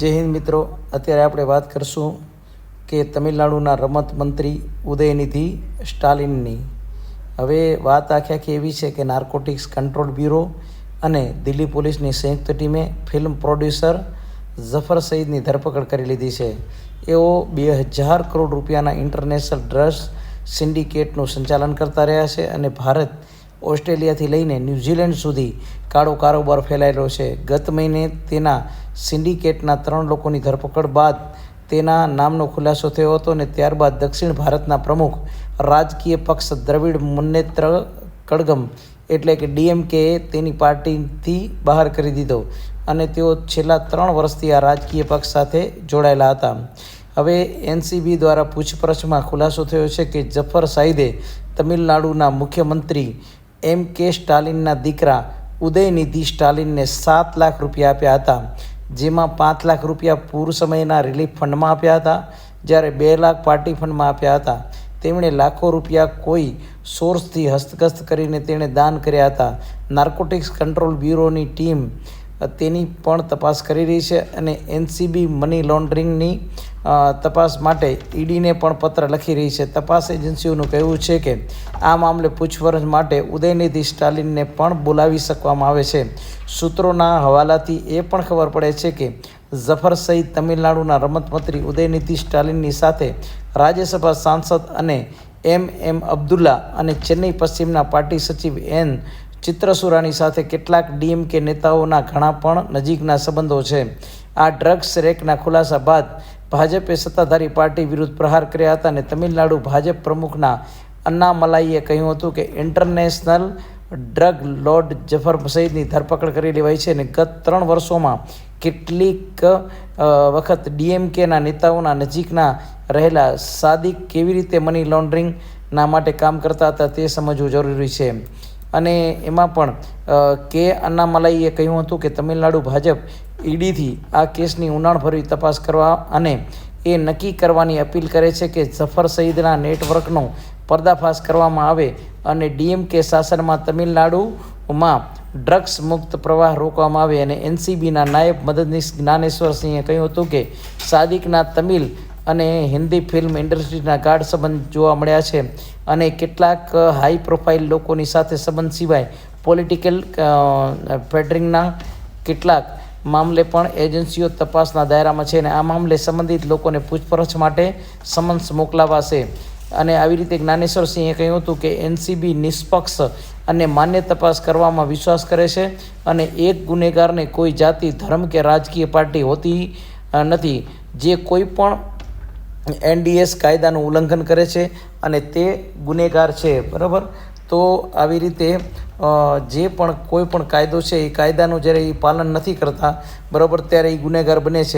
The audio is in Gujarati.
જય હિન્દ મિત્રો. અત્યારે આપણે વાત કરશું કે તમિલનાડુના રમત મંત્રી ઉદયનિધિ સ્ટાલિનની. હવે વાત આખી આખી એવી છે કે નાર્કોટિક્સ કંટ્રોલ બ્યુરો અને દિલ્હી પોલીસની સંયુક્ત ટીમે ફિલ્મ પ્રોડ્યુસર ઝફર સઈદની ધરપકડ કરી લીધી છે. એઓ બે હજાર કરોડ રૂપિયાના ઇન્ટરનેશનલ ડ્રગ્સ સિન્ડિકેટનું સંચાલન કરતા રહ્યા છે અને ભારત ઓસ્ટ્રેલિયાથી લઈને ન્યૂઝીલેન્ડ સુધી કાળો કારોબાર ફેલાયેલો છે. ગત મહિને તેના સિન્ડિકેટના ત્રણ લોકોની ધરપકડ બાદ તેના નામનો ખુલાસો થયો હતો અને ત્યારબાદ દક્ષિણ ભારતના પ્રમુખ રાજકીય પક્ષ દ્રવિડ મુન્નેત્ર કડગમ એટલે કે ડીએમકેએ તેની પાર્ટીથી બહાર કરી દીધો અને તેઓ છેલ્લા ત્રણ વર્ષથી આ રાજકીય પક્ષ સાથે જોડાયેલા હતા. હવે એનસીબી દ્વારા પૂછપરછમાં ખુલાસો થયો છે કે જફર સાઈદે તમિલનાડુના મુખ્યમંત્રી એમ કે સ્ટાલિનના દીકરા ઉદયનિધિ સ્ટાલિનને સાત લાખ રૂપિયા આપ્યા હતા, જેમાં પાંચ લાખ રૂપિયા પૂર સમયના રિલીફ ફંડમાં આપ્યા હતા, જ્યારે બે લાખ પાર્ટી ફંડમાં આપ્યા હતા. તેમણે લાખો રૂપિયા કોઈ સોર્સથી હસ્તગસ્ત કરીને તેણે દાન કર્યા હતા. નાર્કોટિક્સ કંટ્રોલ બ્યુરોની ટીમ તેની પણ તપાસ કરી રહી છે અને એનસીબી મની લોન્ડરિંગની તપાસ માટે ઈડીને પણ પત્ર લખી રહી છે. તપાસ એજન્સીઓનું કહેવું છે કે આ મામલે પૂછપરછ માટે ઉદયનિધિ સ્ટાલિનને પણ બોલાવી શકવામાં આવે છે. સૂત્રોના હવાલાથી એ પણ ખબર પડે છે કે ઝફર સહિત તમિલનાડુના રમતમંત્રી ઉદયનિધિ સ્ટાલિનની સાથે રાજ્યસભા સાંસદ અને એમ એમ અબ્દુલ્લા અને ચેન્નઈ પશ્ચિમના પાર્ટી સચિવ એન ચિત્રસુરાની સાથે કેટલાક ડીએમકે નેતાઓના ઘણા પણ નજીકના સંબંધો છે. આ ડ્રગ્સ રેકના ખુલાસા બાદ ભાજપે સત્તાધારી પાર્ટી વિરુદ્ધ પ્રહાર કર્યા હતા અને તમિલનાડુ ભાજપ પ્રમુખના અન્નામલાઈએ કહ્યું હતું કે ઇન્ટરનેશનલ ડ્રગ લોર્ડ જફર સઈદની ધરપકડ કરી લેવાઈ છે અને ગત ત્રણ વર્ષોમાં કેટલીક વખત ડીએમકેના નેતાઓના નજીકના રહેલા સાદિક કેવી રીતે મની લોન્ડરિંગના માટે કામ કરતા હતા તે સમજવું જરૂરી છે. અને એમાં પણ કે અન્નામલાઈએ કહ્યું હતું કે તમિલનાડુ ભાજપ ઈડીથી આ કેસની ઉનાળભરી તપાસ કરવા અને એ નક્કી કરવાની અપીલ કરે છે કે ઝફર સઈદના નેટવર્કનો પર્દાફાશ કરવામાં આવે અને ડીએમકે શાસનમાં તમિલનાડુમાં ડ્રગ્સ મુક્ત પ્રવાહ રોકવામાં આવે. અને એનસીબીના નાયબ મદદનીશ જ્ઞાનેશ્વર સિંહે કહ્યું હતું કે સાદિકના તમિલ અને હિન્દી ફિલ્મ ઇન્ડસ્ટ્રીના ગાઢ સંબંધ જોવા મળ્યા છે અને કેટલાક હાઈ પ્રોફાઇલ લોકોની સાથે સંબંધ સિવાય પોલિટિકલ ફેડરિંગના કેટલાક મામલે પણ એજન્સીઓ તપાસના દાયરામાં છે અને આ મામલે સંબંધિત લોકોને પૂછપરછ માટે સમન્સ મોકલાવાશે. અને આવી રીતે જ્ઞાનેશ્વર સિંહે કહ્યું હતું કે એનસીબી નિષ્પક્ષ અને માન્ય તપાસ કરવામાં વિશ્વાસ કરે છે અને એક ગુનેગારને કોઈ જાતિ, ધર્મ કે રાજકીય પાર્ટી હોતી નથી. જે કોઈ પણ એનડીએસ કાયદાનું ઉલ્લંઘન કરે છે અને તે ગુનેગાર છે, બરાબર? તો આવી રીતે જે પણ કોઈ પણ કાયદો છે, એ કાયદાનું જ્યારે એ પાલન નથી કરતા, બરાબર, ત્યારે એ ગુનેગાર બને છે.